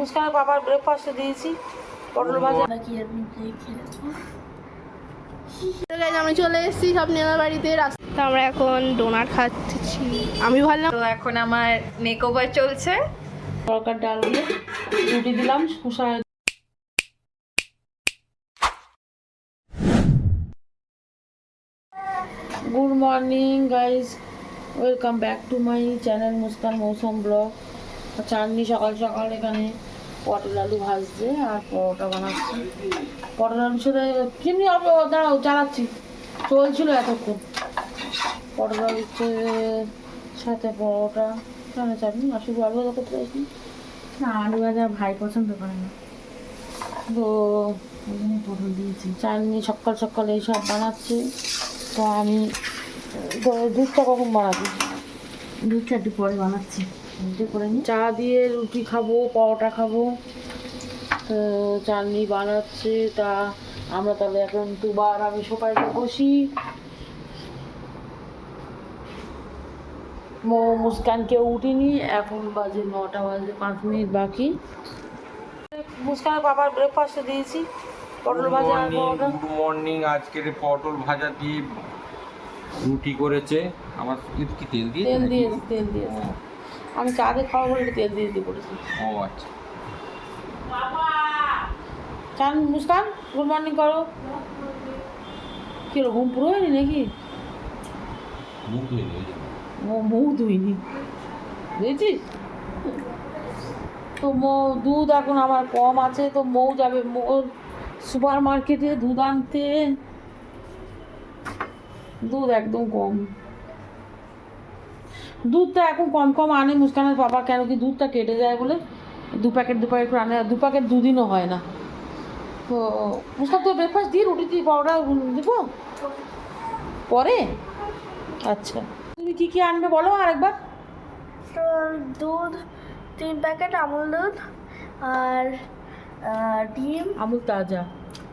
মুস্কানের বাবার ব্রেকফাস্টে দিয়েছি পটল ভাজা। নাকি আমি দেখে নেব তো guys, আমি চলে এসেছি সব স্বপ্নের বাড়িতে রাস্তা আমরা এখন ডোনাট খাচ্ছি। আমি ভাবলাম তো এখন আমার মেক ওভার চলছে। তরকার ডাল দিয়ে রুটি দিলাম শসা good morning guys welcome back to my channel Muskan Mousum vlog চাটনি সকাল সকাল এখানে। পটল আলু ভাজছে আর পরোটা বানাচ্ছে। পটল আলুর সাথে ও দাঁড়াও চালাচ্ছি চলছিল এতক্ষণ। পটল আলুর সাথে পরোটা। কেন আর শুধু আলু ভাজা করতে চাইছি না? আলু ভাজা ভাই পছন্দ করে না। তো ওই জন্য পটল দিয়েছি। চাটনি সকাল সকাল এইসব বানাচ্ছে। তো আমি দুধটা কখন বানাবি? দুধটা একটু পরে বানাচ্ছি। চা দিয়ে রুটি খাব পরোটা খাব। তো চাটনি বানাচ্ছে তা আমরা তাহলে এখন দুবার আমি সবাই বসি মো মুস্কানকে উঠিনি এখন বাজে নটা বাজে পাঁচ মিনিট বাকি। মুস্কানের বাবার ব্রেকফাস্টে দিয়েছি পটল ভাজা গুড মর্নিং আজকের পটল ভাজা দিয়ে রুটি করেছে। আমার কি তেল দিয়ে তেল দিয়েছি তেল দিয়েছি আমি চা দিয়ে খাওয়া বলে তেল দিয়ে দিয়ে করেছি ও আচ্ছা। চান মুস্কান গুড মর্নিং করো। কি ঘুম পুরো হয়নি নাকি? মুখ ধুইনি। বুঝেছিস তো মৌ দুধ এখন আমার কম আছে তো মৌ যাবে মোর সুপার মার্কেটে দুধ আনতে। দুধ একদম কম। দুধটা এখন কম কম আনে মুস্কানের বাবা কেন কি দুধটা কেটে যায় বলে? দু প্যাকেট দু প্যাকেট করে আনে আর দু প্যাকেট দুদিনও হয় না। তো মুস্কান তো ব্রেকফাস্ট দিয়ে রুটি দিয়ে পাউডার দেবো? পরে? আচ্ছা। তুমি কী কী আনবে বলো আরেকবার। তো দুধ তিন প্যাকেট আমুল দুধ আর ডিম। আমুল তাজা।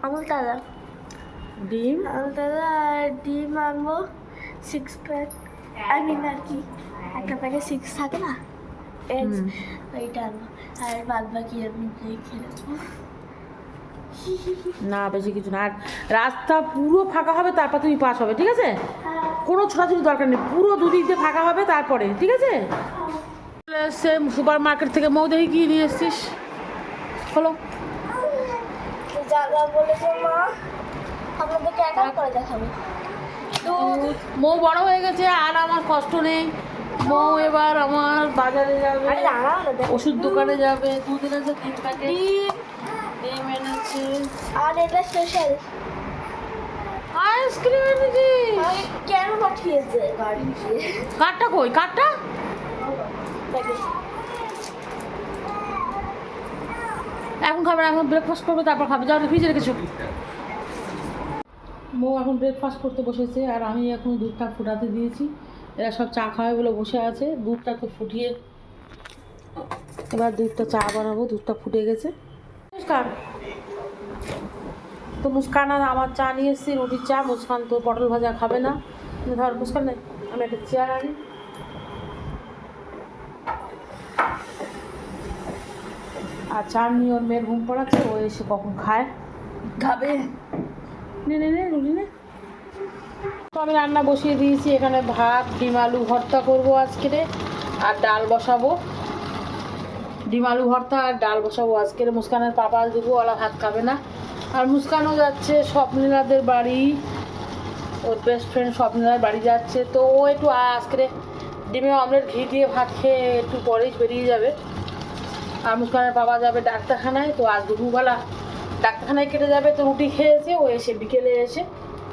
আমুল তাজা। ডিম? আমুল তাজা আর ডিম আনব সিক্স প্যাক আই মিন আর কি। একটা প্যাকেট সিক্স থাকে না? এগস ওইটা আর বাদ বাকি আমি দেখে না বেশি কিছু না। আর রাস্তা পুরো ফাঁকা হবে তারপর তুমি পাস হবে ঠিক আছে? কোনো ছোটাছুটি দরকার নেই পুরো দুদিক দিয়ে ফাঁকা হবে তারপরে ঠিক আছে? চলে এসছে সুপার মার্কেট থেকে মৌ দেখি কি নিয়ে এসছিস। হলো মৌ বড় হয়ে গেছে আর আমার কষ্ট নেই। মৌ এবার আমার বাজারে যাবে। না ওষুধ দোকানে যাবে। দুধ এনেছে তিন প্যাকেট ডিম। এনেছে। আর এটা স্পেশাল আইসক্রিম এনেছি। কেন পাঠিয়েছে কাঠটা কই? কাঠটা? এখন খাবে এখন ব্রেকফাস্ট করবে তারপর খাবে। যাও ফ্রিজে রেখেছো মৌ এখন ব্রেকফাস্ট করতে বসেছে আর আমি এখন দুধটা ফুটাতে দিয়েছি। এরা সব চা খাবে বলে বসে আছে। দুধটা তো ফুটিয়ে এবার দুধটা চা বানাবো দুধটা ফুটে গেছে। মুস্কান। তো মুস্কান আর আমার চা নিয়ে এসেছি রুটির চা। মুস্কান তো পটল ভাজা খাবে না। ধর মুস্কান আমি একটা চেয়ার আনি। আর চার নিয়ে ওর মেয়ের ঘুম পড়াচ্ছে ও এসে কখন খায়। খাবে। নে নে নে রুটি নে। তো আমি রান্না বসিয়ে দিয়েছি, এখানে ভাত, ডিম, আলু ভর্তা করব আজকে আর ডাল বসাবো। ডিম, আলু ভর্তা আর ডাল বসাবো আজকের মুস্কানের পাপা দেবো ওরা ভাত খাবে না। আর মুস্কানও যাচ্ছে, স্বপ্নীলাদের বাড়ি। ওর বেস্ট ফ্রেন্ড স্বপ্নীলার বাড়ি যাচ্ছে, তো ও একটু আজকে ডিমে অমলেট ঘি দিয়ে ভাত খেয়ে একটু পরেই বেরিয়ে যাবে। আর মুস্কানের বাবা যাবে ডাক্তারখানায়, তো আজ দুপুরবেলা ডাক্তারখানায় কেটে যাবে, তো রুটি খেয়েছে ও এসে বিকেলে এসে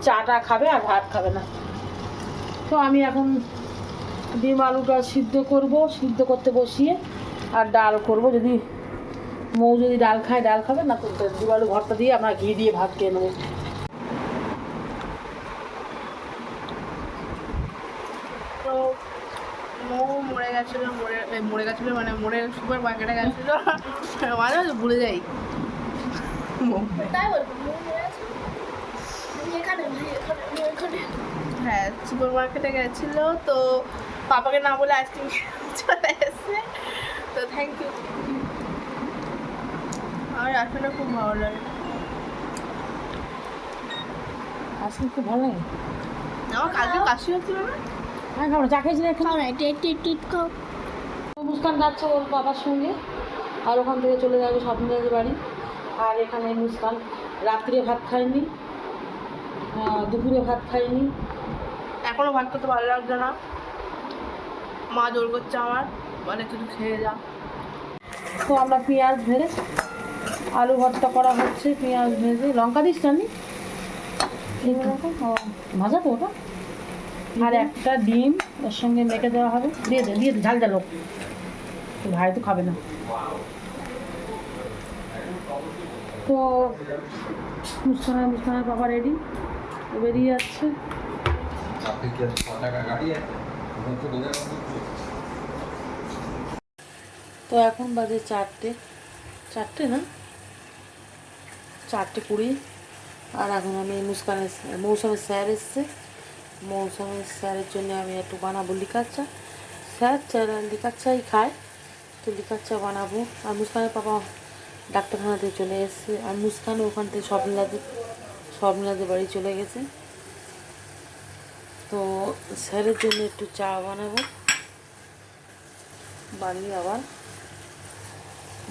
চাটা খাবে আর ভাত খাবে না। তো আমি এখন ডিম আলুটা সিদ্ধ করব সিদ্ধ করতে বসিয়ে আর ডাল করব। যদি মৌ যদি ডাল খায় ডাল খাবে না তো ডিম আলু ভর্তা দিয়ে আমরা ঘি দিয়ে ভাত খেয়ে নেব। তো মৌ মরে গেছিল মরে মরে গেছিল মানে মরে সুপার মার্কেটে গেছিল। মাঝে মাঝে ভুলে যাই। মৌ। তাই বলব মনে মনে আছে আমি এখানে ভাই এখানে আমি এখানে হ্যাঁ সুপার মার্কেটে গেছিল তো পাপাকে না বলে আইসক্রিম চলে এসেছে। তো থ্যাংক ইউ আইসক্রিমটা খুব ভালো লাগে। আইসক্রিম খুব ভালো লাগে? আমার কালকে কাশি হচ্ছিল না? হ্যাঁ খাব চা খেয়েছি না একটু খাও না টিট টিট টিট খাও। মুস্কান যাচ্ছে ওর বাবার সঙ্গে আর ওখান থেকে চলে যাবে স্বপ্নদের বাড়ি। আর এখানে মুস্কান রাত্রে ভাত খায়নি। দুপুরে ভাত খায়নি এখনও ভাত করতে ভালো লাগছে না। মা জোর করছে আমার বলে কিছু খেয়ে যা। তো আমরা পেঁয়াজ ভেজে আলু ভর্তা করা হচ্ছে পেঁয়াজ ভেজে। লঙ্কা দিস আমি ভাজা তো ওটা। আর একটা ডিম ওর সঙ্গে মেখে দেওয়া হবে। দিয়ে দে দিয়ে ঝাল ঝাল ভাই তো খাবে না। তো মুস্কানের মুস্কানের বাবা রেডি বেরিয়ে যাচ্ছে। তো এখন বাজে চারটে। চারটে না? চারটে কুড়ি। আর এখন আমি মুস্কানের মৌসুমের স্যার এসছে। মৌসুমের স্যারের জন্য আমি একটু বানাবো লিকার চা। স্যার লিকার চাই খায়। তো লিকার চা বানাবো। আর মুস্কানের পাপা ডাক্তারখানাতে চলে এসছে। আর মুস্কান ওখান থেকে স্বপ্নাদের স্বপ্নাদের বাড়ি চলে গেছে। তো স্যারের জন্য একটু চা বানাবো। বানিয়ে আবার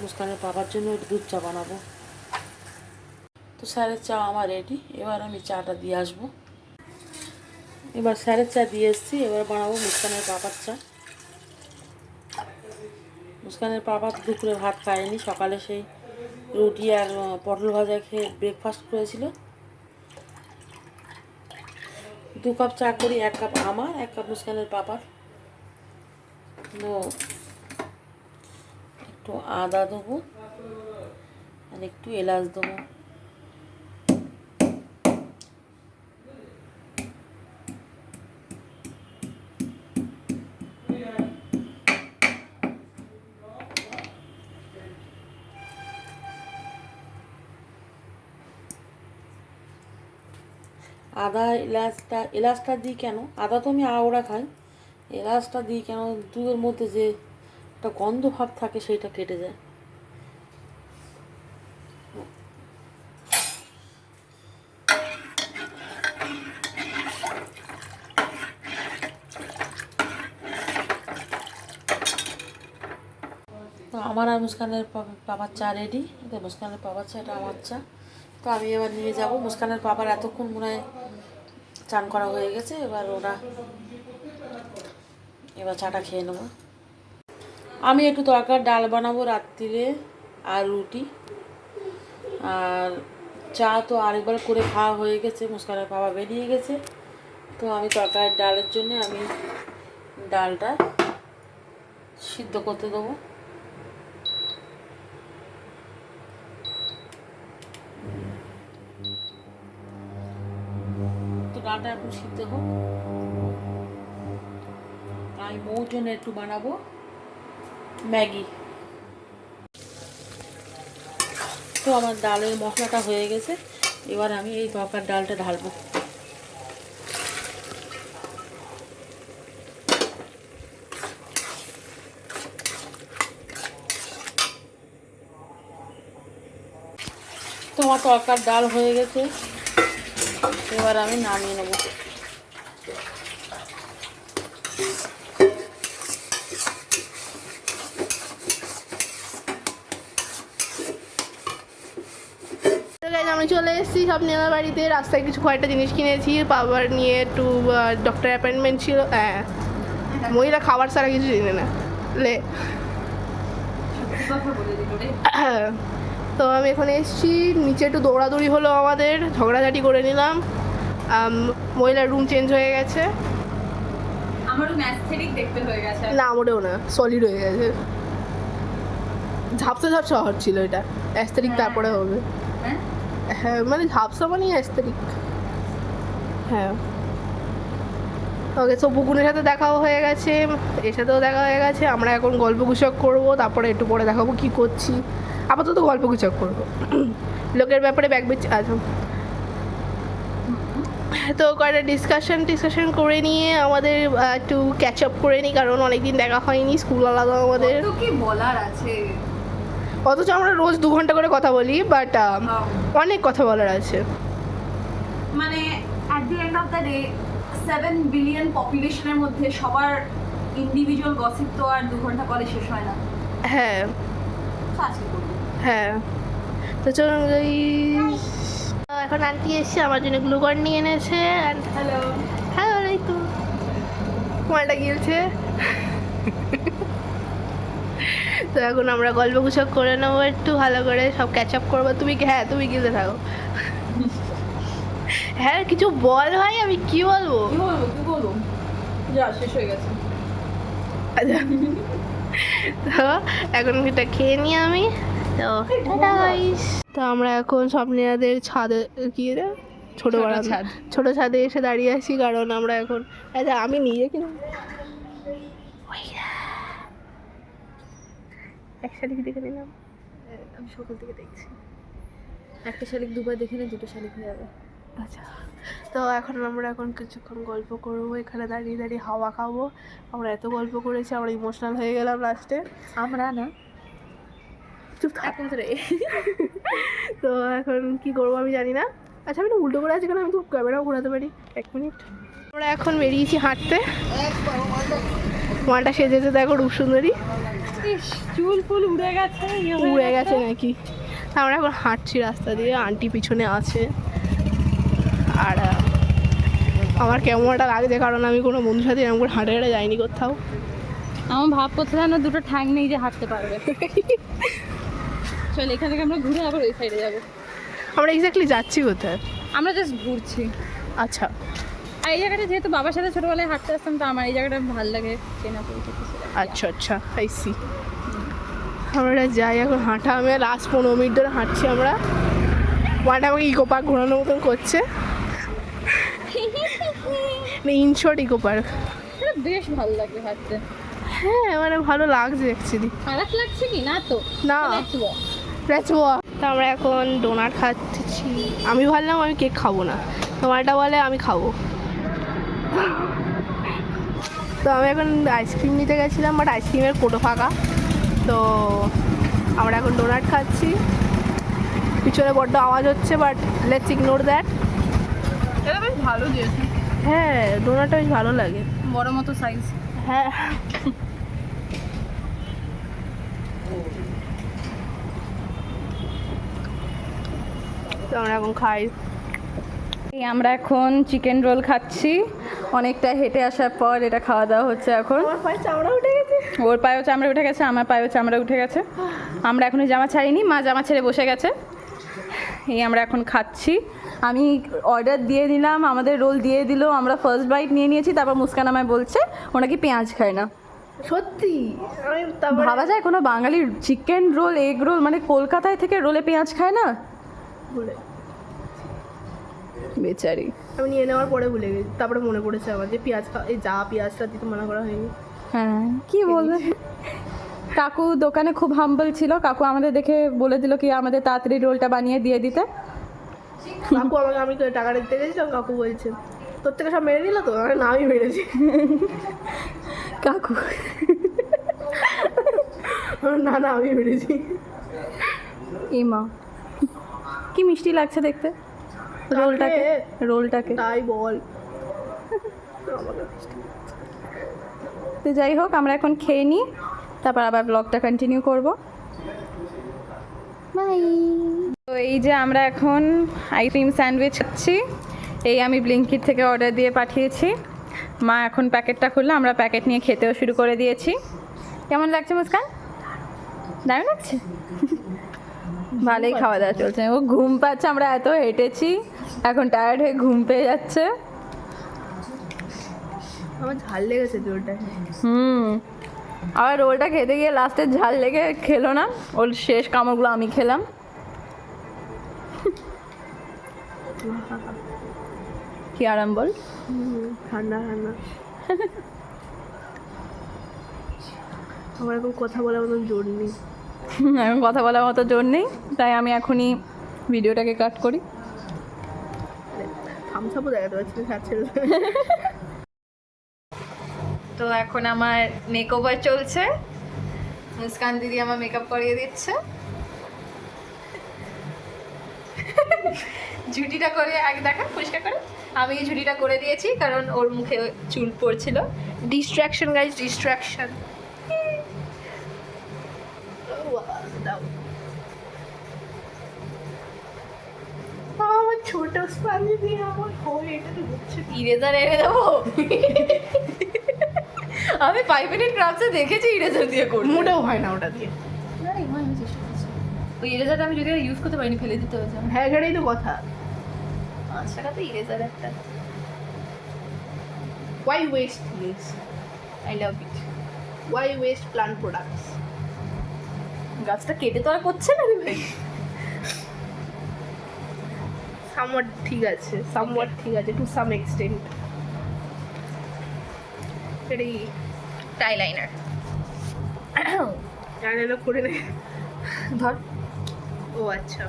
মুস্কানের বাবার জন্য একটু দুধ চা বানাবো। তো স্যারের চা আমার রেডি এবার আমি চাটা দিয়ে আসব। এবার স্যারের চা দিয়ে এসেছি, এবার বানাবো মুস্কানের পাপার চা। মুস্কানের বাবা দুপুরে ভাত খায়নি, সকালে সেই রুটি আর পটল ভাজা খেয়ে ব্রেকফাস্ট করেছিল। দু কাপ চা করি, এক কাপ আমার, এক কাপ মুসকানের পাপার। একটু আদা দেবো, আর একটু এলাচ দেবো। আদা এলাচটা এলাচটা দিই কেন? আদা তো আমি আওড়া খাই। এলাচটা দিই কেন? দুধের মধ্যে যে একটা গন্ধ ভাব থাকে সেইটা কেটে যায়। তো আমার আর মুস্কানের বাবার চা রেডি তো মুস্কানের বাবার চা, এটা আমার চা। তো আমি এবার নিয়ে যাব। মুস্কানের বাবার এতক্ষণ মনে হয় চান করা হয়ে গেছে, এবার ওরা এবার চাটা খেয়ে নেব। আমি একটু তরকার ডাল বানাবো রাত্রিরে আর রুটি। আর চা তো আরেকবার করে খাওয়া হয়ে গেছে, মুস্কানের বাবা বেরিয়ে গেছে। তো আমি তরকারির ডালের জন্য আমি ডালটা সিদ্ধ করতে দেবো। ডালটা এখন সিদ্ধ হোক। আমি মৌর জন্য একটু বানাবো ম্যাগি। তো আমার ডালের মশলাটা হয়ে গেছে। এবার আমি এই তরকার ডালটা ঢালবো। তো আমার তরকার ডাল হয়ে গেছে। এবার আমি নামিয়ে নেব। আমি চলে এসেছি সব নেওয়ার বাড়িতে। রাস্তায় কিছু কয়েকটা জিনিস কিনেছি বাবার নিয়ে একটু ডক্টর অ্যাপয়েন্টমেন্ট ছিল। হ্যাঁ মহিলা খাবার ছাড়া কিছু চিনে না। লে। তো আমি এখানে এসেছি, নিচে একটু দৌড়াদৌড়ি হলো আমাদের, ঝগড়াঝাটি করে নিলাম। মহিলার রুম চেঞ্জ হয়ে গেছে। আমারও ম্যাথেটিক দেখতে হয়ে গেছে। না মোটেও না সলিড হয়ে গেছে। ঝাপসা ঝাপসা শহর ছিল এটা। অ্যাস্থেটিক তারপরে হবে। হ্যাঁ? হ্যাঁ মানে ঝাপসা মানেই অ্যাস্থেটিক হ্যাঁ। ওকে তো বুকুনের সাথে দেখাও হয়ে গেছে এর সাথেও দেখা হয়ে গেছে। আমরা এখন গল্প গুজব করব তারপরে একটু পরে দেখাবো কী করছি। আপাতত গল্প গুজব করব। লোকের ব্যাপারে ব্যাগ বেচ আচ্ছা। তো কয়েকটা ডিসকাশন টিসকাশন করে নিয়ে আমাদের একটু ক্যাচ আপ করে নিই কারণ অনেকদিন দেখা হয়নি স্কুল আলাদা আমাদের। কি বলার আছে? অথচ আমরা রোজ দু ঘণ্টা করে কথা বলি বাট অনেক কথা বলার আছে। মানে at the end of the day seven billion পপুলেশনের মধ্যে সবার ইন্ডিভিজুয়াল গসিপ তো আর দু ঘণ্টা পরে শেষ হয় না। হ্যাঁ। হ্যাঁ। তো চলুন guys। এখন আন্টি এসছে আমার জন্য গ্লুকন নিয়ে এনেছে হ্যালো হ্যালো এই তো কুমারটা গিয়েছে তো এখন আমরা গল্প গুজব করে নেব একটু ভালো করে সব ক্যাচ আপ করব। তুমি হ্যাঁ তুমি গিলতে থাকো। হ্যাঁ কিছু বল ভাই আমি কি বলব? কি বলব কি বলব? যা শেষ হয়ে গেছে। আচ্ছা। তো এখন এটা খেয়ে নিই আমি। তো টাটা গাইস তো আমরা এখন স্বপ্নিয়াদের ছাদে কি রে ছোট ছাদ। ছোট ছাদে এসে দাঁড়িয়ে আছি কারণ আমরা এখন আচ্ছা আমি নিজে কিনা এক শালিক দেখে নিলাম। আমি সকাল থেকে দেখছি। একটা শালিক দুবার দেখে না দুটো শালিক হয়ে যাবে। আচ্ছা। তো এখন আমরা এখন কিছুক্ষণ গল্প করব এখানে দাঁড়িয়ে দাঁড়িয়ে হাওয়া খাব। আমরা এত গল্প করেছি আমরা ইমোশনাল হয়ে গেলাম লাস্টে আমরা না চুপ থাক। তো এখন কি করব আমি জানি না। আচ্ছা আমি না উল্টো করে আছি কেন? আমি তো ক্যামেরাও ঘোরাতে পারি। এক মিনিট। আমরা এখন বেরিয়েছি হাঁটতে। মাটা সেজেছে দেখো রূপসুন্দরী চুল ফুল উড়ে গেছে উড়ে গেছে। নাকি? আমরা এখন হাঁটছি রাস্তা দিয়ে আন্টি পিছনে আছে। আর আমার কেমন একটা লাগছে কারণ আমি কোনো বন্ধুর সাথে এরকম করে হাঁটে হাঁটে যাইনি কোথাও। আমার ভাব করতে যেন দুটো ঠ্যাং নেই যে হাঁটতে পারবে। চল এখান থেকে আমরা ঘুরে আবার ওই সাইডে যাব। আমরা এক্স্যাক্টলি যাচ্ছি কোথায়? আমরা জাস্ট ঘুরছি। আচ্ছা। আর এই জায়গাটা যেহেতু বাবার সাথে ছোটবেলায় হাঁটতে আসতাম তো আমার এই জায়গাটা ভালো লাগে চেনা পরিচিত আচ্ছা আচ্ছা আই সি আমরা যাই এখন হাঁটা আমি লাস্ট পনেরো মিনিট ধরে হাঁটছি আমরা। ওয়ানটা আমাকে ইকো পার্ক ঘোরানোর মতন করছে। ইনশর্ট ইকো পার্ক বেশ ভালো লাগে হাঁটতে। হ্যাঁ মানে ভালো লাগছে অ্যাকচুয়ালি খারাপ লাগছে কি? না তো। না। তো আমরা এখন ডোনাট খাচ্ছি। আমি ভাবলাম আমি কেক খাব না। তোমারটা বলে আমি খাব। তো আমি এখন আইসক্রিম নিতে গেছিলাম বাট আইসক্রিমের কোটো ফাঁকা। তো আমরা এখন ডোনাট খাচ্ছি। পিছনে বড্ড আওয়াজ হচ্ছে বাট লেটস ইগনোর দ্যাট এটা বেশ ভালো দিয়েছে। হ্যাঁ ডোনাটটা বেশ ভালো লাগে। বড় মতো সাইজ হ্যাঁ। তো আমরা এখন খাই। আমরা এখন চিকেন রোল খাচ্ছি। অনেকটা হেঁটে আসার পর এটা খাওয়া দাওয়া হচ্ছে এখন। পায়ে চামড়া উঠে গেছে। ওর পায়েও চামড়া উঠে গেছে আমার পায়েও চামড়া উঠে গেছে। আমরা এখনও জামা ছাড়িনি মা জামা ছেড়ে বসে গেছে। এই আমরা এখন খাচ্ছি। আমি অর্ডার দিয়ে দিলাম আমাদের রোল দিয়ে দিল আমরা ফার্স্ট বাইট নিয়ে নিয়েছি তারপর মুস্কান আমায় বলছে ওনাকে পেঁয়াজ খায় না। সত্যি? ভাবা যায় কোনো বাঙালির চিকেন রোল এগ রোল মানে কলকাতায় থেকে রোলে পেঁয়াজ খায় না? ভুলে বেচারি। আমি নিয়ে নেওয়ার পরে ভুলে গেছি। তারপরে মনে পড়েছে আমার যে পেঁয়াজ এই যা পেঁয়াজটা দিতে মানা করা হয়নি। হ্যাঁ কি বলবে? কাকু দোকানে খুব হাম্বল ছিল। কাকু আমাদের দেখে বলে দিল কি আমাদের তাড়াতাড়ি রোলটা বানিয়ে দিয়ে দিতে। কাকু আমাকে আমি তো টাকা দিতে গেছিলাম কাকু বলছে তোর থেকে সব মেরে নিল তো? আমি না আমি মেরেছি কাকু। না না আমি মেরেছি ইমা। কি মিষ্টি লাগছে দেখতে? রোলটাকে? রোলটাকে? তাই বল। তো যাই হোক আমরা এখন খেয়ে নিই তারপর আবার ব্লগটা কন্টিনিউ করব। বাই তো এই যে আমরা এখন আইসক্রিম স্যান্ডউইচ খাচ্ছি। এই আমি ব্লিঙ্কিট থেকে অর্ডার দিয়ে পাঠিয়েছি। মা এখন প্যাকেটটা খুললো আমরা প্যাকেট নিয়ে খেতেও শুরু করে দিয়েছি। কেমন লাগছে মুস্কান? দারুণ লাগছে? ভালোই খাওয়া দাওয়া চলছে। ও ঘুম পাচ্ছে আমরা এত হেঁটেছি এখন টায়ার্ড হয়ে ঘুম পেয়ে যাচ্ছে। আমার ঝাল লেগেছে জোরটা। হুম। আবার রোলটা খেতে গিয়ে লাস্টে ঝাল লেগে খেলো না। ওর শেষ কামড়গুলো আমি খেলাম। কি আরাম বল? ঠান্ডা ঠান্ডা। আমার এখন কথা বলার মতন জোর নেই। আমি কথা বলার মতো জোর নেই তাই আমি এখনই ভিডিওটাকে কাট করি। তো এখন আমার মেকওভার চলছে। মুস্কান দিদি আমার মেকআপ করিয়ে দিচ্ছে। ঝুটিটা করে আগে দেখা পরিষ্কার করে। আমি ঝুটিটা করে দিয়েছি কারণ ওর মুখে চুল পড়ছিল। ডিস্ট্র্যাকশন গাইজ ডিস্ট্র্যাকশন ছোট স্পাঞ্জি দিয়ে আমার হয় এটা তো হচ্ছে। ইরেজার এনে দেবো? আমি ফাইভ মিনিট ক্রাফটসে দেখেছি ইরেজার দিয়ে করতে। মোটেও হয় না ওটা দিয়ে। না চেষ্টা করছি। ওই ইরেজারটা আমি যদি ইউজ করতে পারিনি ফেলে দিতে হয়েছে হ্যাঁ এটাই তো কথা। পাঁচ টাকা তো ইরেজার একটা। Why waste things I love it why waste plant products গাছটা কেটে তো আর করছে না রে ভাই। সামওয়াট ঠিক আছে সামওয়াট ঠিক আছে টু সাম এক্সটেন্ট এটাই টাই লাইনার জানালা করে নে। ধর। ও আচ্ছা।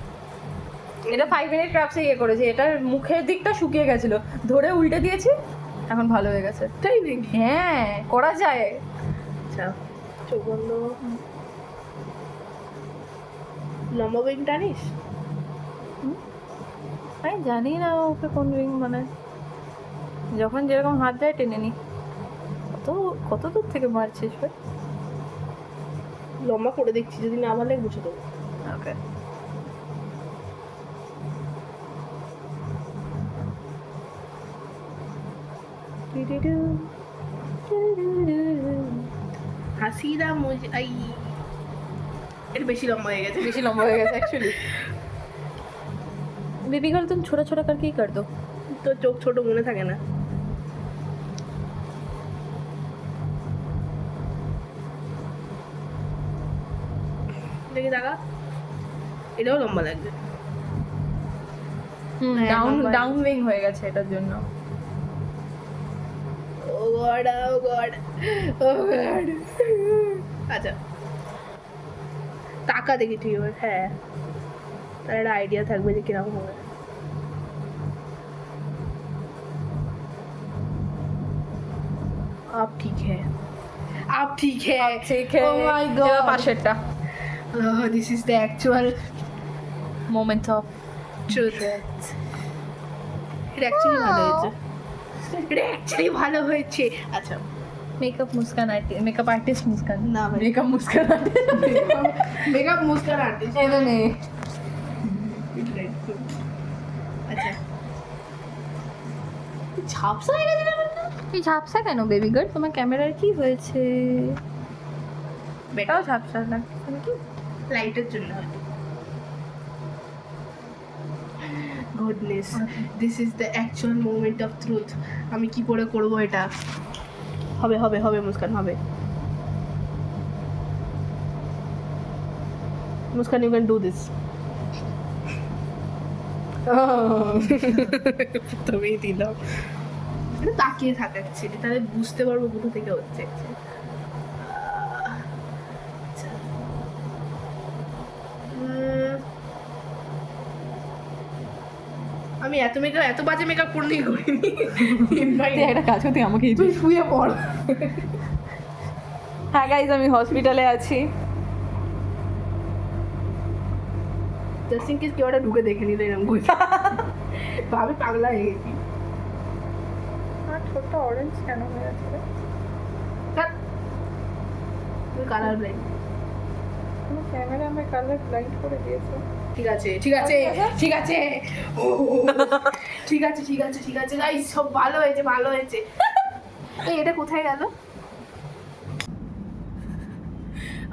এটা ফাইভ মিনিট ক্রাফটসে ইয়ে করেছে এটার মুখের দিকটা শুকিয়ে গেছিল। ধরে উল্টে দিয়েছি এখন ভালো হয়ে গেছে। তাই নাকি? হ্যাঁ করা যায়। আচ্ছা চোখ বন্ধ। লম্বা টানিস আমি জানি না ওকে কোন রিং মানে। যখন যেরকম হাত দেয় টেনে নি। কত কত দূর থেকে মারছিস ভাই? লম্বা করে দেখছি যদি না ভালো বুঝে দেবো। ওকে। হাসিরা মুজ আই এটা বেশি লম্বা হয়ে গেছে। বেশি লম্বা হয়ে গেছে অ্যাকচুয়ালি बेबी गर्ल तुम छोटा छोटा करके ही कर दो তো চোখ ছোট মনে থাকে না দেখি দেখা এটাও লম্বা লাগবে হ্যাঁ, ডাউন লম্বা। ডাউন উইং হয়ে গেছে এটার জন্য oh god oh god oh god আচ্ছা টাকা দেখি ঠিক হবে হ্যাঁ তার একটা আইডিয়া থাকবে যে কীরকম হবে। আপ ঠিক হ্যাঁ আপ ঠিক হ্যাঁ ঠিক হ্যাঁ ও মাই গড পাশেরটা। This is the actual moment of truth এটা অ্যাকচুয়ালি ভালো হয়েছে। এটা অ্যাকচুয়ালি ভালো হয়েছে। আচ্ছা makeup Muskan artist makeup artist Muskan. না makeup Muskan artist makeup Muskan artist এটা আচ্ছা। ঝাপসা হয়ে গেছে না এই ঝাপসা কেন বেবি গার্ল তোমার ক্যামেরার কি হয়েছে? এটাও ঝাপসা লাগছে নাকি লাইটের জন্য goodness this is the actual moment of truth আমি কি করে করব এটা? হবে হবে হবে মুস্কান হবে। Muskan you can do this প্রথমেই দিলাম। তাকিয়ে থাক অ্যাকচুয়ালি তাহলে বুঝতে পারব কোথা থেকে হচ্ছে। আচ্ছা। আমি এত মেকআপ এত বাজে মেকআপ কোনদিন করিনি একটা কাজ তুই আমাকে তুই শুয়ে পড়। হ্যাঁ গাইজ আমি হসপিটালে আছি। জাস্ট ইন কেস কেউ একটা ঢুকে দেখে নিলে এরকম করে ভাবে পাগলা হয়ে গেছি ছোট্ট অরেঞ্জ কেন হয়ে আছে তুই কালার ব্লাইন্ড ক্যামেরা আমার কালার ব্লাইন্ড করে দিয়েছে। ঠিক আছে ঠিক আছে ঠিক আছে ঠিক আছে ঠিক আছে ঠিক আছে গাইস সব ভালো হয়েছে ভালো হয়েছে এই এটা কোথায় গেল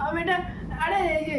আমি এটা আরে এই যে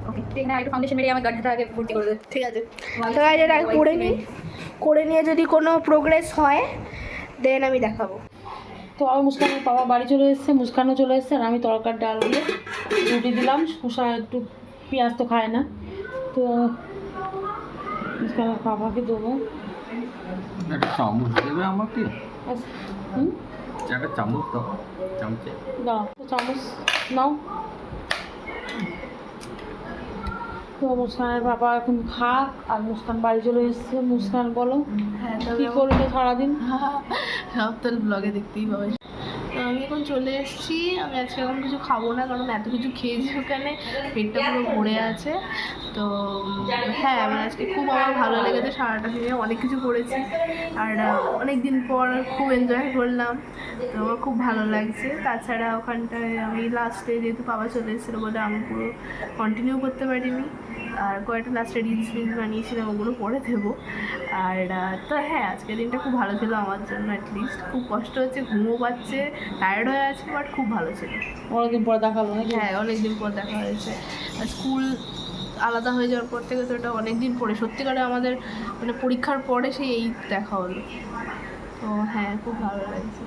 ঠিক আছে তো guys, এটা করে নিই। করে নিয়ে যদি কোনো প্রোগ্রেস হয় দেন আমি দেখাবো। তো আমার মুস্কানের বাবা বাড়ি চলে এসেছে মুস্কানও চলে এসেছে আর আমি তরকার ডাল দিয়ে রুটি দিলাম। শসা একটু পেঁয়াজ তো খায় না। তো মুস্কানের বাবাকে দেবো। একটা চামচ দেবে আমাকে? হুম? একটা চামচ দাও চামচে। দাও তো চামচ নাও। তো মুস্কানের বাবা এখন খা আর মুসকান বাড়ি চলে এসেছে। মুসকান বলো হ্যাঁ কি করবে সারাদিন? তো ব্লগে দেখতেই পাবে। আমি এখন চলে এসেছি। আমি আজকে এখন কিছু খাব না, কারণ এত কিছু খেয়েছি ওখানে। পেটটা পুরো ভরে আছে। তো হ্যাঁ আমার আজকে খুব আমার ভালো লেগেছে সারাটা দিনে। অনেক কিছু করেছি। আর অনেক দিন পর খুব এনজয় করলাম। তো আমার খুব ভালো লাগছে। তাছাড়া ওখানটায় আমি লাস্টে যেহেতু বাবা চলে এসেছিল বলে আমি পুরো কন্টিনিউ করতে পারিনি। আর কয়েকটা লাস্টে রিলস ফিলস বানিয়েছিলাম, ওগুলো পরে দেবো। আর তো হ্যাঁ আজকের দিনটা খুব ভালো ছিল আমার জন্য অ্যাটলিস্ট খুব কষ্ট হচ্ছে, ঘুমও পাচ্ছে। টায়ার্ড হয়ে আছে বাট খুব ভালো ছিল। অনেকদিন পর দেখাল নাকি? হ্যাঁ অনেকদিন পর দেখা হয়েছে। স্কুল আলাদা হয়ে যাওয়ার পর থেকে তো এটা অনেক দিন পরে সত্যিকারে আমাদের মানে পরীক্ষার পরে সেই এই দেখা হলো। তো হ্যাঁ খুব ভালো লাগছে।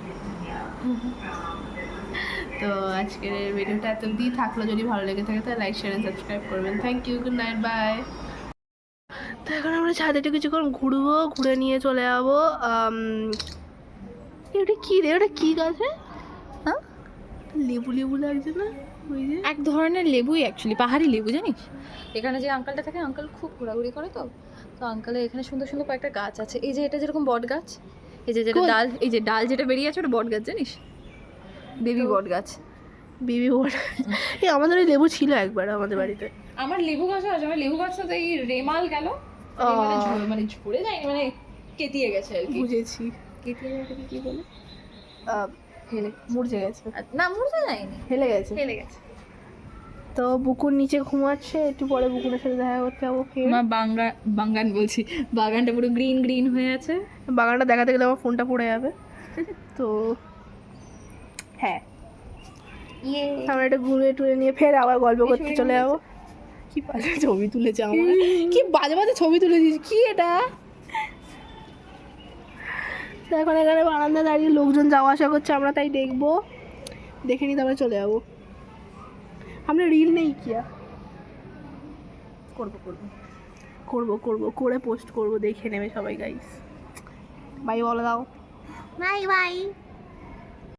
তো আজকের ভিডিওটা এত অব্দি থাকল। যদি ভালো লেগে থাকে তাহলে লাইক শেয়ার সাবস্ক্রাইব করবেন। Thank you good night bye তো এখন আমরা ছাদে একটু কিছুক্ষণ ঘুরবো ঘুরে নিয়ে চলে যাব। এটা কী রে? ওটা কী গাছ? লেবু লেবু লাগছে না? ওই যে? এক ধরনের লেবুই অ্যাকচুয়ালি পাহাড়ি লেবু জানিস? এখানে যে আঙ্কালটা থাকে আঙ্কাল খুব ঘোরাঘুরি করে তো। তো আঙ্কালের এখানে সুন্দর সুন্দর কয়েকটা গাছ আছে। এই যে এটা যেরকম বট গাছ এই যে যেটা ডাল এই যে ডাল যেটা বেরিয়ে আছে ওটা বট গাছ জানিস? বেবি বট গাছ বেবি ওয়াটার এই আমাদের ওই লেবু ছিল একবার আমাদের বাড়িতে। আমার লেবু গাছও আছে আমার লেবু গাছটা তো এই রেমাল গেল। মানে ঝরে- মানে যায়নি মানে কেতিয়ে গেছে আর কি। বুঝেছি। কেতিয়ে গেছে কি বলে? হেলে মুড়ছে গেছে। না মরে যায়নি। হেলে গেছে। ফেলে গেছে। তো বুকুর নিচে ঘুমাচ্ছে একটু পরে বুকুরের সাথে দেখা করতে যাব ফের আমার বাঙ্গা বাগান বলছি। বাগানটা পুরো গ্রিন গ্রিন হয়ে আছে। বাগানটা দেখাতে গেলে আমার ফোনটা পড়ে যাবে। তো হ্যাঁ। আমরা একটু ঘুরে টুরে নিয়ে ফের আবার গল্প করতে চলে যাব। কি বাজে ছবি তুলেছে আমার। কি বাজে বাজে ছবি তুলেছিস। কি এটা? এখন এখানে বারান্দা দাঁড়িয়ে লোকজন যাওয়া আসা করছে, আমরা তাই দেখব। দেখে নিই তারপরে চলে যাব। আমরা রিল নেই কি করব করব। করব করব, করে পোস্ট করব, দেখে নেবে সবাই গাইস বাই বলে দাও। Bye bye